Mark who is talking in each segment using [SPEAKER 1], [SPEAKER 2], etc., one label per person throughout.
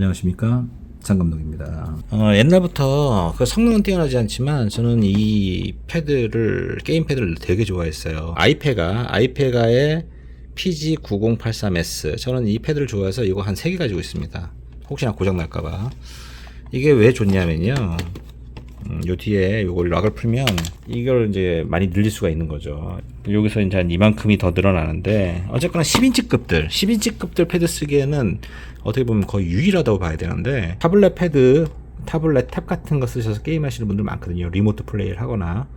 [SPEAKER 1] 안녕하십니까 장 감독입니다. 어, 옛날부터 그 성능은 뛰어나지 않지만 저는 이 패드를 게임 패드를 되게 좋아했어요. 아이페가 아이페가의 PG9083S 저는 이 패드를 좋아해서 이거 한 3개 가지고 있습니다. 혹시나 고장 날까봐 이게 왜 좋냐면요. 음, 요 뒤에 요걸 락을 풀면 이걸 이제 많이 늘릴 수가 있는 거죠. 여기서 이제 한 이만큼이 더 늘어나는데 어쨌거나 10인치급들, 10인치급들 패드 쓰기에는 어떻게 보면 거의 유일하다고 봐야 되는데 타블렛 패드, 타블렛 탭 같은 거 쓰셔서 게임 하시는 분들 많거든요. 리모트 플레이를 하거나.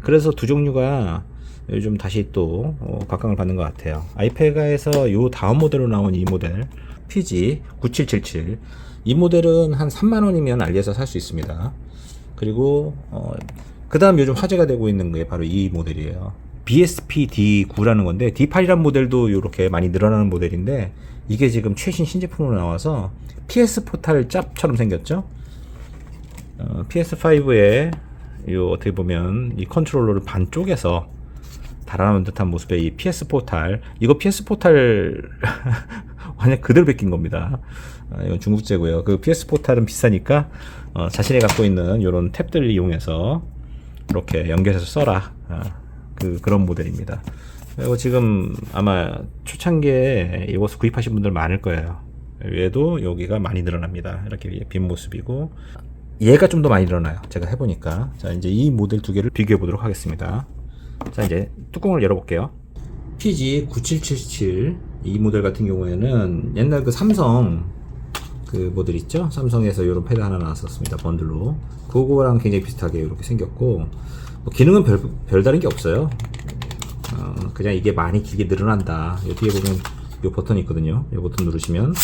[SPEAKER 1] 그래서 두 종류가 요즘 다시 또 어, 각광을 받는 것 같아요. 아이페가에서 요 다음 모델로 나온 이 모델 PG 9777 이 모델은 한 3만 원이면 알리에서 살 수 있습니다. 그리고 어, 그 다음 요즘 화제가 되고 있는 게 바로 이 모델이에요. BSP D9라는 건데 D8이란 모델도 이렇게 많이 늘어나는 모델인데 이게 지금 최신 신제품으로 나와서 PS 포탈 짭처럼 생겼죠. 어, PS5에 요 어떻게 보면 이 컨트롤러를 반 쪼개서 달아놓은 듯한 모습의 이 PS 포탈 이거 PS 포탈 완전 그대로 베낀 겁니다. 아, 이건 중국제고요. 그 PS 포탈은 비싸니까 어, 자신이 갖고 있는 이런 탭들을 이용해서 이렇게 연결해서 써라. 아, 그 그런 모델입니다. 그리고 지금 아마 초창기에 이것을 구입하신 분들 많을 거예요. 얘도 여기가 많이 늘어납니다. 이렇게 빈 모습이고 얘가 좀 더 많이 늘어나요. 제가 해보니까 자 이제 이 모델 두 개를 비교해 보도록 하겠습니다. 자 이제 뚜껑을 열어볼게요. PG9777 이 모델 같은 경우에는 옛날 그 삼성 그 모델 있죠? 삼성에서 이런 패드 하나 나왔었습니다. 번들로. 그거랑 굉장히 비슷하게 이렇게 생겼고 뭐 기능은 별, 별다른 게 없어요. 어, 그냥 이게 많이 길게 늘어난다. 여기에 보면 이 버튼이 있거든요. 이 버튼 누르시면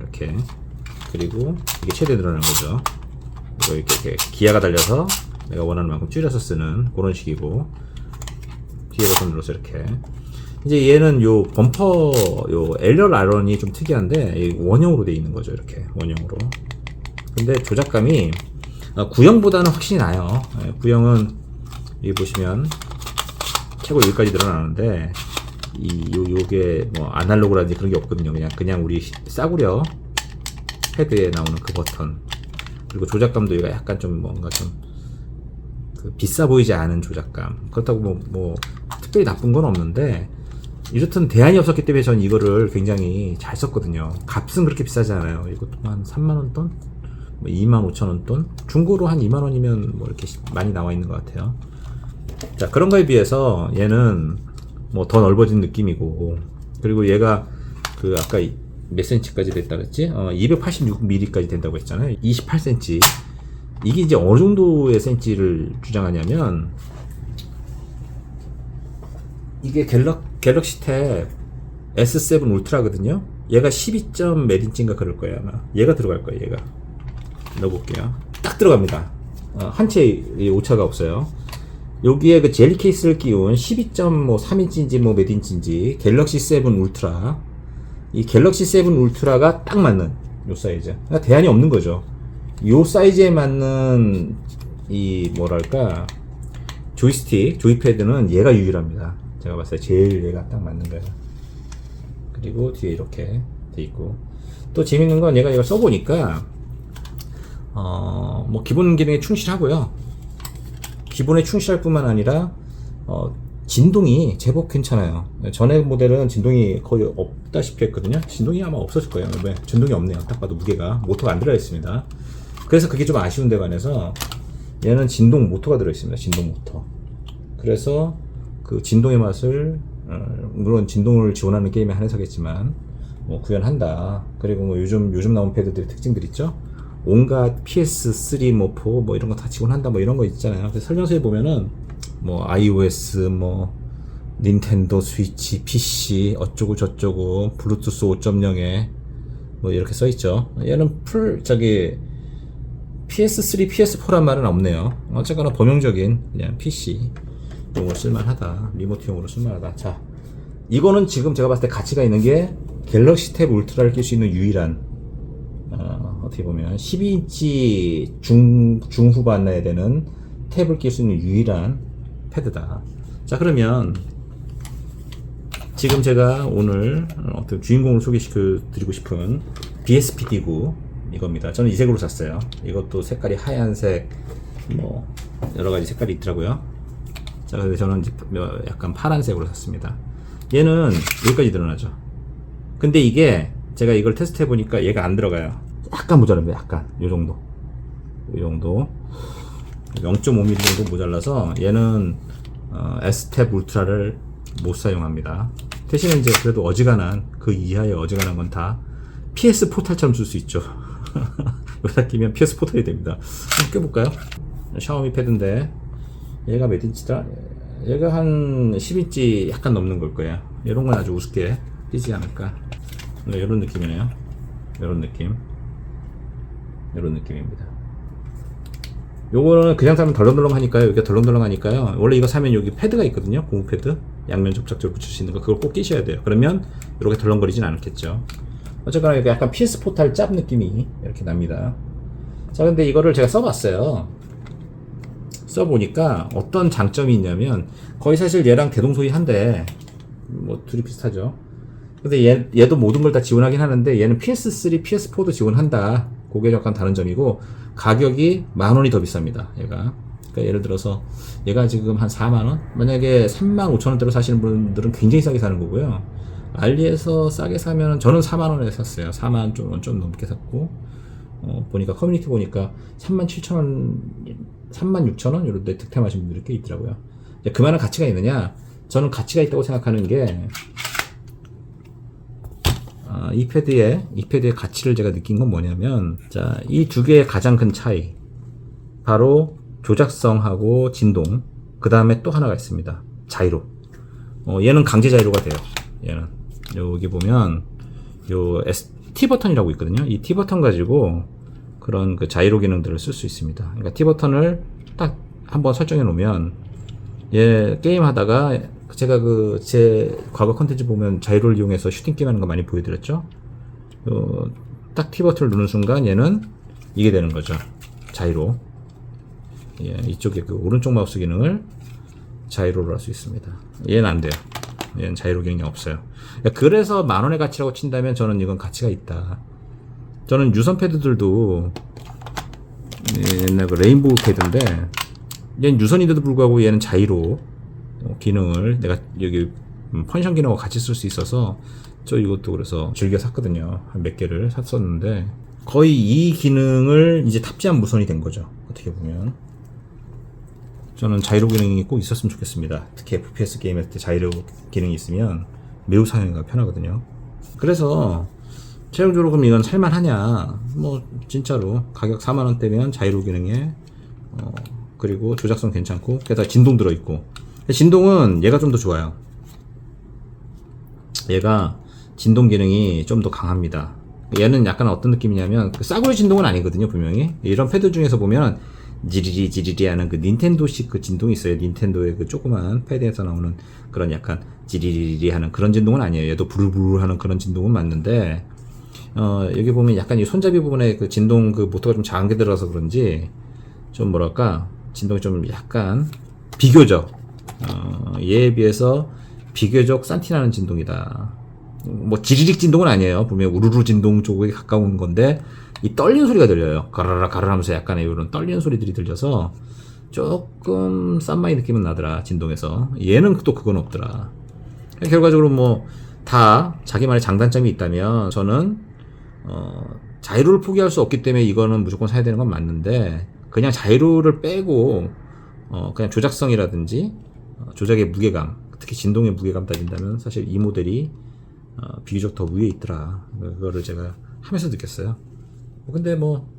[SPEAKER 1] 이렇게 그리고 이게 최대 늘어나는 거죠. 이렇게, 이렇게 기아가 달려서 내가 원하는 만큼 줄여서 쓰는 그런 식이고 뒤에 버튼 눌러서 이렇게 이제 얘는 요 범퍼 요 LR 아런이 좀 특이한데 이 원형으로 돼 있는 거죠 이렇게 원형으로. 근데 조작감이 어, 구형보다는 확실히 나요. 예, 구형은 여기 보시면 최고 여기까지 늘어나는데 이 요, 요게 뭐 아날로그라든지 그런 게 없거든요. 그냥 그냥 우리 싸구려 패드에 나오는 그 버튼. 그리고 조작감도 얘가 약간 좀 뭔가 좀 그 비싸 보이지 않은 조작감. 그렇다고 뭐, 뭐, 특별히 나쁜 건 없는데, 이렇든 대안이 없었기 때문에 전 이거를 굉장히 잘 썼거든요. 값은 그렇게 비싸지 않아요. 이것도 한 3만원 돈? 뭐 2만 5천원 돈? 중고로 한 2만원이면 뭐 이렇게 많이 나와 있는 것 같아요. 자, 그런 거에 비해서 얘는 뭐 더 넓어진 느낌이고, 그리고 얘가 그 아까 이- 몇 센치까지 됐다 그랬지? 어, 286mm까지 된다고 했잖아요. 28cm. 이게 이제 어느 정도의 센치를 주장하냐면 이게 갤럭, 갤럭시 탭 S7 울트라거든요. 얘가 12점 몇 인치인가 그럴 거예요 아마. 얘가 들어갈 거예요 얘가. 넣어볼게요. 딱 들어갑니다. 어, 한채 오차가 없어요. 여기에 그 젤리 케이스를 끼운 12.3인치인지 뭐 몇 인치인지 갤럭시 7 울트라 이 갤럭시 7 울트라가 딱 맞는 요 사이즈. 그러니까 대안이 없는 거죠. 요 사이즈에 맞는 이 뭐랄까 조이스틱, 조이패드는 얘가 유일합니다. 제가 봤을 때 제일 얘가 딱 맞는 거예요. 그리고 뒤에 이렇게 돼 있고 또 재밌는 건 얘가 이걸 써보니까 어 뭐 기본 기능에 충실하고요. 기본에 충실할 뿐만 아니라 어, 진동이 제법 괜찮아요. 전에 모델은 진동이 거의 없다시피 했거든요. 진동이 아마 없었을 거예요. 왜? 진동이 없네요. 딱 봐도 무게가 모터가 안 들어 있습니다. 그래서 그게 좀 아쉬운 데 관해서 얘는 진동 모터가 들어 있습니다. 진동 모터. 그래서 그 진동의 맛을 어, 물론 진동을 지원하는 게임에 한해서겠지만 뭐 구현한다. 그리고 뭐 요즘 요즘 나온 패드들의 특징들 있죠. 온갖 PS3, 뭐 4, 뭐 이런 거 다 지원한다, 뭐 이런 거 있잖아요. 그래서 설명서에 보면은 뭐 iOS, 뭐 닌텐도 스위치, PC 어쩌고 저쩌고 블루투스 5.0에 뭐 이렇게 써 있죠. 얘는 풀 저기 PS3, PS4란 말은 없네요. 어쨌거나 범용적인 그냥 PC 용으로 쓸만하다. 리모트용으로 쓸만하다. 자, 이거는 지금 제가 봤을 때 가치가 있는 게 갤럭시 탭 울트라를 낄 수 있는 유일한 어, 어떻게 보면 12인치 중, 중후반 나야 되는 탭을 낄 수 있는 유일한 패드다. 자, 그러면 지금 제가 오늘 어떤 주인공을 소개시켜 드리고 싶은 BSPD9 이겁니다. 저는 이 색으로 샀어요. 이것도 색깔이 하얀색, 뭐 여러 가지 색깔이 있더라고요. 자, 근데 저는 이제 약간 파란색으로 샀습니다. 얘는 여기까지 늘어나죠. 근데 이게 제가 이걸 테스트 해보니까 얘가 안 들어가요. 약간 모자랍니다. 약간 요 정도, 요 정도. 0.5mm 정도 모자라서 얘는 어, S탭 울트라를 못 사용합니다. 대신에 이제 그래도 어지간한 그 이하의 어지간한 건 다 PS 포탈처럼 쓸 수 있죠. 여기다 끼면 PS 포탈이 됩니다. 한번 껴볼까요? 샤오미 패드인데 얘가 몇 인치다? 얘가 한 10인치 약간 넘는 걸 거예요. 이런 건 아주 우습게 뛰지 않을까. 네, 이런 느낌이네요. 이런 느낌. 이런 느낌입니다. 요거는 그냥 사면 덜렁덜렁 하니까요. 여기가 덜렁덜렁 하니까요. 원래 이거 사면 여기 패드가 있거든요. 고무 패드. 양면 접착제로 붙일 수 있는 거. 그걸 꼭 끼셔야 돼요. 그러면 이렇게 덜렁거리진 않겠죠. 어쨌거나 약간 PS 포탈 짭 느낌이 이렇게 납니다. 자, 근데 이거를 제가 써봤어요. 써보니까 어떤 장점이 있냐면 거의 사실 얘랑 대동소이 한데 뭐 둘이 비슷하죠. 근데 얘, 얘도 모든 걸 다 지원하긴 하는데 얘는 PS3, PS4도 지원한다. 그게 약간 다른 점이고 가격이 만 원이 더 비쌉니다. 얘가. 그러니까 예를 들어서 얘가 지금 한 4만 원? 만약에 3만 5천 원대로 사시는 분들은 굉장히 싸게 사는 거고요. 알리에서 싸게 사면 저는 4만 원에 샀어요. 4만 좀, 원좀 넘게 샀고 어, 보니까 커뮤니티 보니까 3만 7천 원, 3만 6천 원 이런 데 득템하신 분들이 꽤 있더라고요. 그만한 가치가 있느냐? 저는 가치가 있다고 생각하는 게 아, 이 패드의 이 패드의 가치를 제가 느낀 건 뭐냐면 자, 이 두 개의 가장 큰 차이. 바로 조작성하고 진동. 그 다음에 또 하나가 있습니다. 자이로. 어, 얘는 강제 자이로가 돼요. 얘는. 여기 보면 요 S, T 버튼이라고 있거든요. 이 T 버튼 가지고 그런 그 자이로 기능들을 쓸 수 있습니다 그러니까 T 버튼을 딱 한번 설정해 놓으면 얘 게임 하다가 제가 그 제 과거 컨텐츠 보면 자이로를 이용해서 슈팅 게임 하는 거 많이 보여드렸죠 어, 딱 T 버튼을 누르는 순간 얘는 이게 되는 거죠 자이로 예, 이쪽에 그 오른쪽 마우스 기능을 자이로로 할 수 있습니다. 얘는 안 돼요. 얘는 자이로 기능이 없어요. 그래서 만 원의 가치라고 친다면 저는 이건 가치가 있다. 저는 유선 패드들도 옛날 그 레인보우 패드인데 얘는 유선인데도 불구하고 얘는 자이로 어, 기능을 내가 여기 음, 펀션 기능과 같이 쓸 수 있어서 저 이것도 그래서 즐겨 샀거든요. 한 몇 개를 샀었는데 거의 이 기능을 이제 탑재한 무선이 된 거죠. 어떻게 보면. 저는 자이로 기능이 꼭 있었으면 좋겠습니다. 특히 FPS 게임 할 때 자이로 기능이 있으면 매우 사용하기가 편하거든요. 그래서 최종적으로 그럼 이건 살만하냐? 뭐 진짜로 가격 4만 원대면 자이로 기능에 어, 그리고 조작성 괜찮고 게다가 진동 들어 있고 진동은 얘가 좀 더 좋아요. 얘가 진동 기능이 좀 더 강합니다. 얘는 약간 어떤 느낌이냐면 그 싸구려 진동은 아니거든요 분명히 이런 패드 중에서 보면 지리리 지리리 하는 그 닌텐도식 그 진동이 있어요. 닌텐도의 그 조그만 패드에서 나오는 그런 약간 지리리리 하는 그런 진동은 아니에요. 얘도 부르부르 하는 그런 진동은 맞는데, 어, 여기 보면 약간 이 손잡이 부분에 그 진동 그 모터가 좀 작은 게 들어서 그런지, 좀 뭐랄까, 진동이 좀 약간 비교적, 어, 얘에 비해서 비교적 산티나는 진동이다. 뭐 지리릭 진동은 아니에요. 분명 우르르 진동 쪽에 가까운 건데, 이 떨리는 소리가 들려요. 가라라 가라라 하면서 약간의 이런 떨리는 소리들이 들려서 조금 싼마이 느낌은 나더라. 진동에서. 얘는 또 그건 없더라. 결과적으로 뭐 다 자기만의 장단점이 있다면 저는 어 자이로를 포기할 수 없기 때문에 이거는 무조건 사야 되는 건 맞는데 그냥 자이로를 빼고 어 그냥 조작성이라든지 어 조작의 무게감 특히 진동의 무게감 따진다면 사실 이 모델이 어 비교적 더 위에 있더라. 그거를 제가 하면서 느꼈어요. 뭐 근데 뭐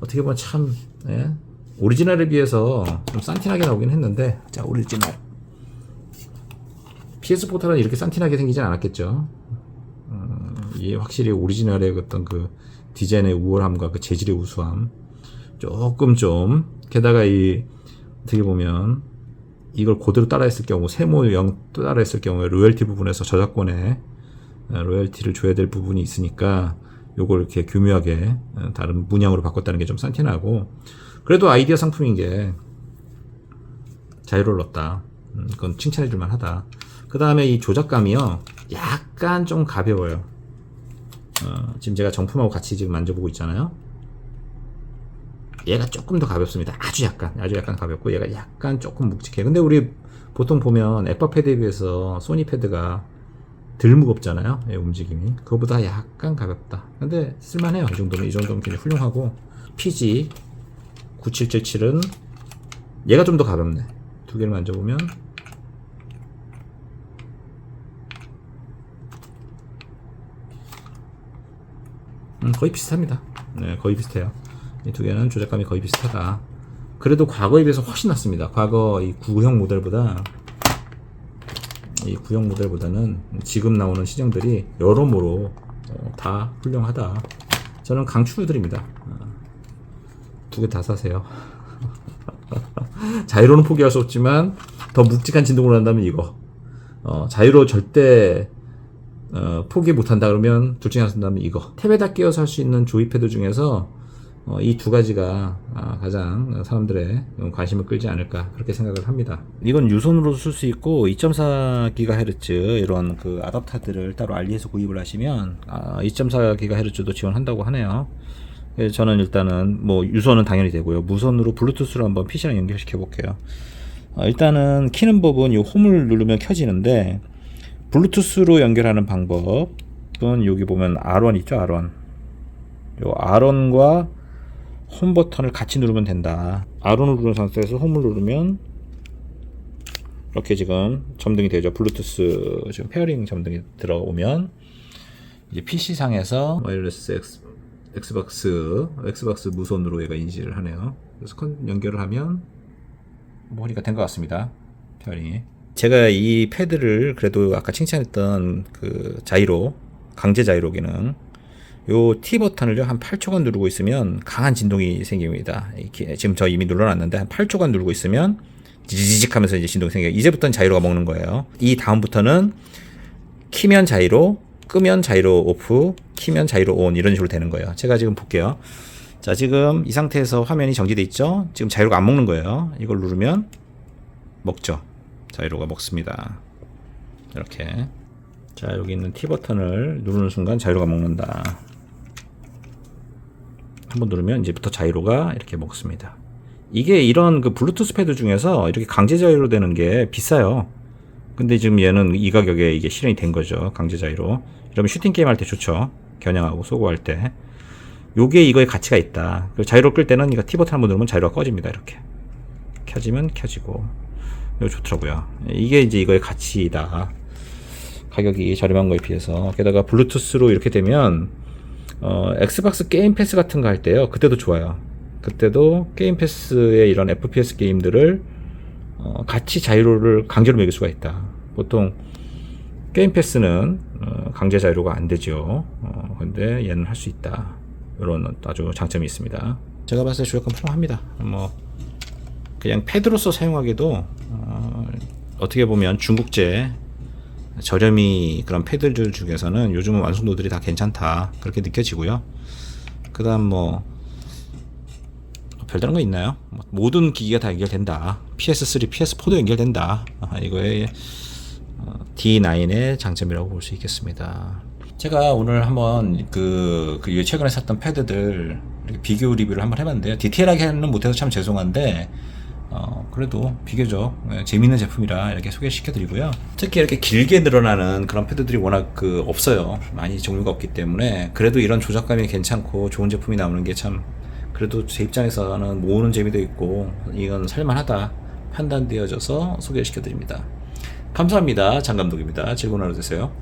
[SPEAKER 1] 어떻게 보면 참 예? 오리지널에 비해서 좀 산티나게 나오긴 했는데 자 오리지널 PS 포탈은 이렇게 산티나게 생기진 않았겠죠. 음, 이게 확실히 오리지널의 어떤 그 디자인의 우월함과 그 재질의 우수함 조금 좀 게다가 이 어떻게 보면 이걸 그대로 따라했을 경우 세모 영 따라했을 경우에 로열티 부분에서 저작권에 어, 로열티를 줘야 될 부분이 있으니까 요걸 이렇게 교묘하게 어, 다른 문양으로 바꿨다는 게 좀 산티나고 그래도 아이디어 상품인 게 자유를 넣었다. 음, 그건 칭찬해 줄 만 하다. 그 다음에 이 조작감이요. 약간 좀 가벼워요. 어, 지금 제가 정품하고 같이 지금 만져보고 있잖아요. 얘가 조금 더 가볍습니다. 아주 약간, 아주 약간 가볍고 얘가 약간 조금 묵직해요. 근데 우리 보통 보면 애플 패드에 비해서 소니 패드가 덜 무겁잖아요. 예, 움직임이. 그거보다 약간 가볍다. 근데 쓸만해요. 이 정도면 이 정도면 굉장히 훌륭하고 PG 9777은 얘가 좀 더 가볍네. 두 개를 만져보면 음, 거의 비슷합니다. 네, 거의 비슷해요. 이 두 개는 조작감이 거의 비슷하다. 그래도 과거에 비해서 훨씬 낫습니다. 과거 이 구형 모델보다 이 구형 모델보다는 지금 나오는 시장들이 여러모로 어, 다 훌륭하다. 저는 강추드립니다. 두 개 다 사세요. 자유로는 포기할 수 없지만 더 묵직한 진동을 한다면 이거. 어, 자유로 절대 어, 포기 못한다 그러면 둘 중에 하나 쓴다면 이거. 탭에다 끼워서 할 수 있는 조이 패드 중에서 어, 이 두 가지가 아, 가장 사람들의 관심을 끌지 않을까 그렇게 생각을 합니다. 이건 유선으로도 쓸 수 있고 2.4GHz 이런 그 아답터들을 따로 알리에서 구입을 하시면 아, 2.4GHz도 지원한다고 하네요. 저는 일단은 뭐 유선은 당연히 되고요. 무선으로 블루투스로 한번 PC랑 연결시켜 볼게요. 어, 일단은 키는 법은 이 홈을 누르면 켜지는데 블루투스로 연결하는 방법은 여기 보면 R1 있죠, R1. 요 R1과 홈 버튼을 같이 누르면 된다. R1을 누른 상태에서 홈을 누르면 이렇게 지금 점등이 되죠. 블루투스 지금 페어링 점등이 들어오면 이제 PC 상에서 와이어리스 X, 엑스박스 엑스박스 무선으로 얘가 인지를 하네요. 그래서 컨 연결을 하면 뭐 하니까 된것 같습니다. 페어링이. 제가 이 패드를 그래도 아까 칭찬했던 그 자이로 강제 자이로 기능 요 T 버튼을요 한 8초간 누르고 있으면 강한 진동이 생깁니다. 지금 저 이미 눌러놨는데 한 8초간 누르고 있으면 지지직 하면서 이제 진동이 생겨요. 이제부터는 자이로가 먹는 거예요. 이 다음부터는 키면 자이로, 끄면 자이로 오프, 키면 자이로 온 이런 식으로 되는 거예요. 제가 지금 볼게요. 자, 지금 이 상태에서 화면이 정지돼 있죠? 지금 자이로가 안 먹는 거예요. 이걸 누르면 먹죠. 자이로가 먹습니다. 이렇게. 자, 여기 있는 T 버튼을 누르는 순간 자이로가 먹는다. 한번 누르면 이제부터 자이로가 이렇게 먹습니다. 이게 이런 그 블루투스 패드 중에서 이렇게 강제 자이로 되는 게 비싸요. 근데 지금 얘는 이 가격에 이게 실현이 된 거죠. 강제 자이로. 이러면 슈팅 게임 할 때 좋죠. 겨냥하고 소고할 때. 요게 이거의 가치가 있다. 자이로 끌 때는 이거 T 버튼 한번 누르면 자이로가 꺼집니다. 이렇게. 켜지면 켜지고. 이거 좋더라고요. 이게 이제 이거의 가치다. 가격이 저렴한 거에 비해서. 게다가 블루투스로 이렇게 되면 어, 엑스박스 게임 패스 같은 거 할 때요. 그때도 좋아요. 그때도 게임 패스의 이런 FPS 게임들을 어, 같이 자이로를 강제로 매길 수가 있다. 보통 게임 패스는 어, 강제 자이로가 안 되죠. 어, 근데 얘는 할 수 있다. 이런 아주 장점이 있습니다. 제가 봤을 때 조약금 훌륭합니다. 뭐 그냥 패드로서 사용하기도 어, 어떻게 보면 중국제 저렴이 그런 패드들 중에서는 요즘은 완성도들이 다 괜찮다 그렇게 느껴지고요. 그다음 뭐 별다른 거 있나요? 뭐 모든 기기가 다 연결된다. PS3, PS4도 연결된다. 아, 이거의 어, D9의 장점이라고 볼 수 있겠습니다. 제가 오늘 한번 그, 그 최근에 샀던 패드들 비교 리뷰를 한번 해봤는데요. 디테일하게는 못해서 참 죄송한데 어, 그래도 비교적 네, 재밌는 제품이라 이렇게 소개시켜 드리고요. 특히 이렇게 길게 늘어나는 그런 패드들이 워낙 그 없어요. 많이 종류가 없기 때문에 그래도 이런 조작감이 괜찮고 좋은 제품이 나오는 게 참 그래도 제 입장에서는 모으는 재미도 있고 이건 살만하다 판단되어져서 소개시켜 드립니다. 감사합니다. 장 감독입니다. 즐거운 하루 되세요.